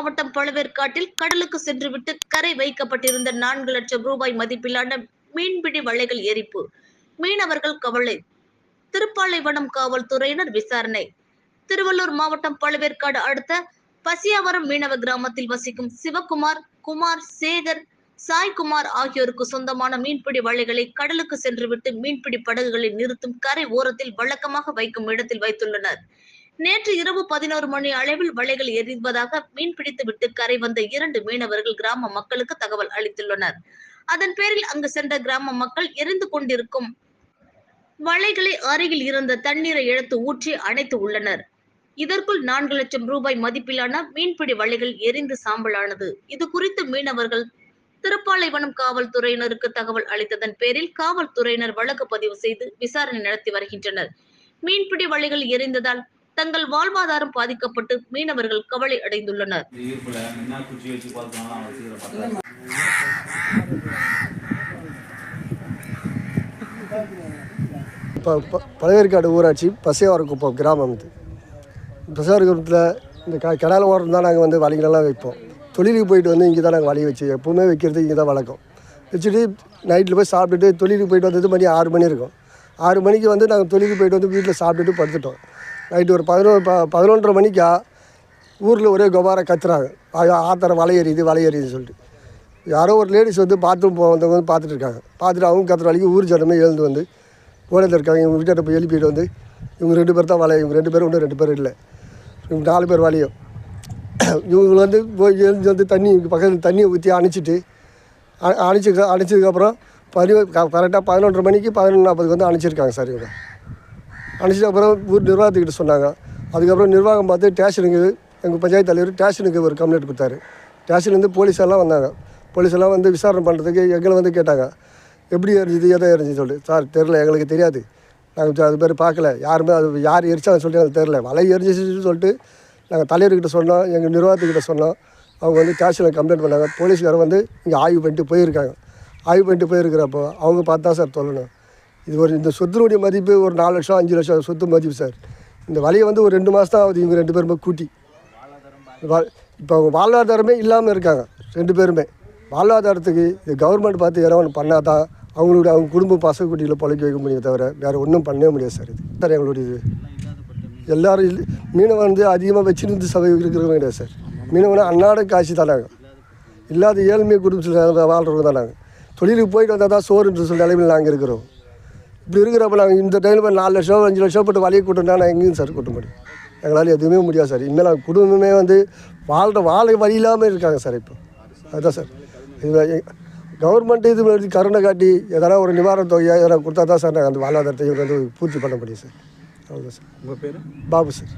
மாவட்டம் பழவேற்காட்டில் கடலுக்கு சென்றுவிட்டு கரை வைக்கப்பட்டிருந்த நான்கு லட்சம் ரூபாய் மதிப்பிலான மீன்பிடி வலைகள் எரிப்பு. மீனவர்கள் கவலை. திருப்பாலைவனம் காவல்துறையினர் விசாரணை. திருவள்ளூர் மாவட்டம் பழவேற்காடு அடுத்த பசியாவரம் மீனவ கிராமத்தில் வசிக்கும் சிவகுமார் குமார் சேகர் சாய்குமார் ஆகியோருக்கு சொந்தமான மீன்பிடி வலைகளை கடலுக்கு சென்றுவிட்டு மீன்பிடி படகுகளை நிறுத்தும் கரை ஓரத்தில் வழக்கமாக வைக்கும் இடத்தில் வைத்துள்ளனர். நேற்று இரவு பதினோரு மணி அளவில் வலைகள் எரிவதாக மீன்பிடித்து விட்டு கரை வந்த இரண்டு மீனவர்கள் கிராம மக்களுக்கு தகவல் அளித்துள்ளனர். அதன் பேரில் அங்கு சென்ற கிராம மக்கள் எரிந்து கொண்டிருக்கும் வலைகளை அருகில் இருந்த தண்ணீரை இழுத்து ஊற்றி அணைத்து உள்ளனர். இதற்குள் நான்கு லட்சம் ரூபாய் மதிப்பிலான மீன்பிடி வலைகள் எரிந்து சாம்பலானது. இது குறித்து மீனவர்கள் திருப்பாலைவனம் காவல்துறையினருக்கு தகவல் அளித்ததன் பேரில் காவல்துறையினர் வழக்கு பதிவு செய்து விசாரணை நடத்தி வருகின்றனர். மீன்பிடி வலைகள் எரிந்ததால் தங்கள் வாழ்வாதாரம் பாதிக்கப்பட்டு மீனவர்கள் கவலை அடைந்துள்ளனர். இப்போ ப- பழவேற்காடு ஊராட்சி பசையாவரக்குப்பம் கிராமம் இது. பசையாவரக்குப்பத்தில் இந்த க கடல் ஓரம் தான் நாங்கள் வந்து வலைகளெல்லாம் வைப்போம். தொழிலுக்கு போயிட்டு வந்து இங்கே தான் நாங்கள் வலையை வச்சு எப்போவுமே வைக்கிறது இங்கே தான் வழக்கம். வச்சுட்டு நைட்டில் போய் சாப்பிட்டுட்டு தொழிலுக்கு போயிட்டு வந்தது மணி ஆறு மணி இருக்கும். ஆறு மணிக்கு வந்து நாங்கள் தொழிலுக்கு போயிட்டு வந்து வீட்டில் சாப்பிட்டுட்டு படுத்துட்டோம். நைட்டு ஒரு பதினோரு ப பதினொன்றரை மணிக்கா ஊரில் ஒரே கொபார கத்துறாங்க. ஆ- ஆத்தர வலை எறியுது வலை சொல்லிட்டு. யாரோ ஒரு லேடிஸ் வந்து பாத்ரூம் போ வந்தவங்க வந்து பார்த்துட்டு இருக்காங்க. பார்த்துட்டு அவங்க கத்துற வரைக்கும் ஊர் ஜனமே எழுந்து வந்து ஓடத்தில் இருக்காங்க. இவங்க வீட்டை போய் எழுப்பிட்டு வந்து இவங்க ரெண்டு பேர் தான் வலை இவங்க ரெண்டு பேரும் ஒன்று ரெண்டு பேர் இல்லை. இவங்க நாலு பேர் வலையும் இவங்க வந்து போய் எழுந்து வந்து தண்ணி பக்கத்தில் தண்ணியை ஊற்றி அணைச்சிட்டு அணைச்சி அணைச்சதுக்கப்புறம் பரி கரெக்டாக பதினொன்றரை மணிக்கு பதினொன்று நாற்பதுக்கு வந்து அணைச்சிருக்காங்க சார் இவங்க. அனுப்பிச்சிட்டு அப்புறம் ஊர் நிர்வாகத்துக்கிட்ட சொன்னாங்க. அதுக்கப்புறம் நிர்வாகம் பார்த்து ஸ்டேஷனுக்கு எங்கள் பஞ்சாயத்து தலைவர் ஸ்டேஷனுக்கு ஒரு கம்ப்ளைண்ட் கொடுத்தாரு. ஸ்டேஷன்லேருந்து போலீஸ் எல்லாம் வந்தாங்க. போலீஸ் எல்லாம் வந்து விசாரணை பண்ணுறதுக்கு எங்களை வந்து கேட்டாங்க. எப்படி எரிஞ்சுது எதை எரிஞ்சுது சொல்லிட்டு. சார் தெரில எங்களுக்கு தெரியாது. நாங்கள் அது பேர் பார்க்கல. யாருமே அது யார் எரிச்சாங்கன்னு சொல்லிட்டு எனக்கு தெரில வலை எரிஞ்சிச்சுன்னு சொல்லிட்டு நாங்கள் தலைவர்கிட்ட சொன்னோம். எங்கள் நிர்வாகத்துக்கிட்ட சொன்னோம். அவங்க வந்து ஸ்டேஷனில் கம்ப்ளைண்ட் பண்ணாங்க. போலீஸ்காரர் வந்து இங்கே ஆய்வு பண்ணிட்டு போயிருக்காங்க. ஆய்வு பண்ணிட்டு போயிருக்கிறப்போ அவங்க பார்த்தா சார் சொல்லணும். இது ஒரு இந்த சொத்துனுடைய மதிப்பு ஒரு நாலு லட்சம் அஞ்சு லட்சம் சொத்து மதிப்பு சார். இந்த வழியை வந்து ஒரு ரெண்டு மாதம் தான் ஆகுது இவங்க ரெண்டு பேருமே கூட்டி. வா- இப்போ அவங்க வாழ்வாதாரமே இல்லாமல் இருக்காங்க ரெண்டு பேருமே. வாழ்வாதாரத்துக்கு இது கவர்மெண்ட் பார்த்து ஏதோ ஒன்று பண்ணால் தான் அவங்களுடைய அவங்க குடும்ப பசக்குட்டியில் பழக்கி வைக்க முடியும் தவிர வேறு ஒன்றும் பண்ணவே முடியாது சார் இது. சார் எங்களுடைய இது. எல்லோரும் இல்லை மீனவன் வந்து அதிகமாக வச்சுருந்து சபை இருக்கிறவங்க கிடையாது சார். மீனவனை அன்னாட காட்சி தானாங்க இல்லாத ஏழ்மை குடும்பத்தில் வாழ்றவங்க தான் நாங்கள் தொழிலுக்கு போயிட்டு வந்தால் தான் சோறுன்ற சொல்ல நிலைமையில் நாங்கள் இருக்கிறோம். இப்படி இருக்கிறப்ப நாங்கள் இந்த டைமில் நாலு லட்சம் அஞ்சு லட்சம் போட்டு வலையை கூட்டணும்னா நான் எங்கேயும் சார் கூட்ட முடியும் எங்களால் எதுவுமே முடியாது சார் இனிமேல் நாங்கள் குடும்பமே வந்து வாழ்கிற வாழை வழி இல்லாமல் இருக்காங்க சார் இப்போ. அதுதான் சார் இது கவர்மெண்ட் இது மாதிரி கருணை காட்டி எதனா ஒரு நிவாரண தொகையாக எதனா கொடுத்தா தான் சார் நாங்கள் அந்த வாழ்வாதாரத்தை வந்து பூர்த்தி பண்ண முடியும் சார் அவ்வளோதான் சார் உங்கள் பேர்? பாபு சார்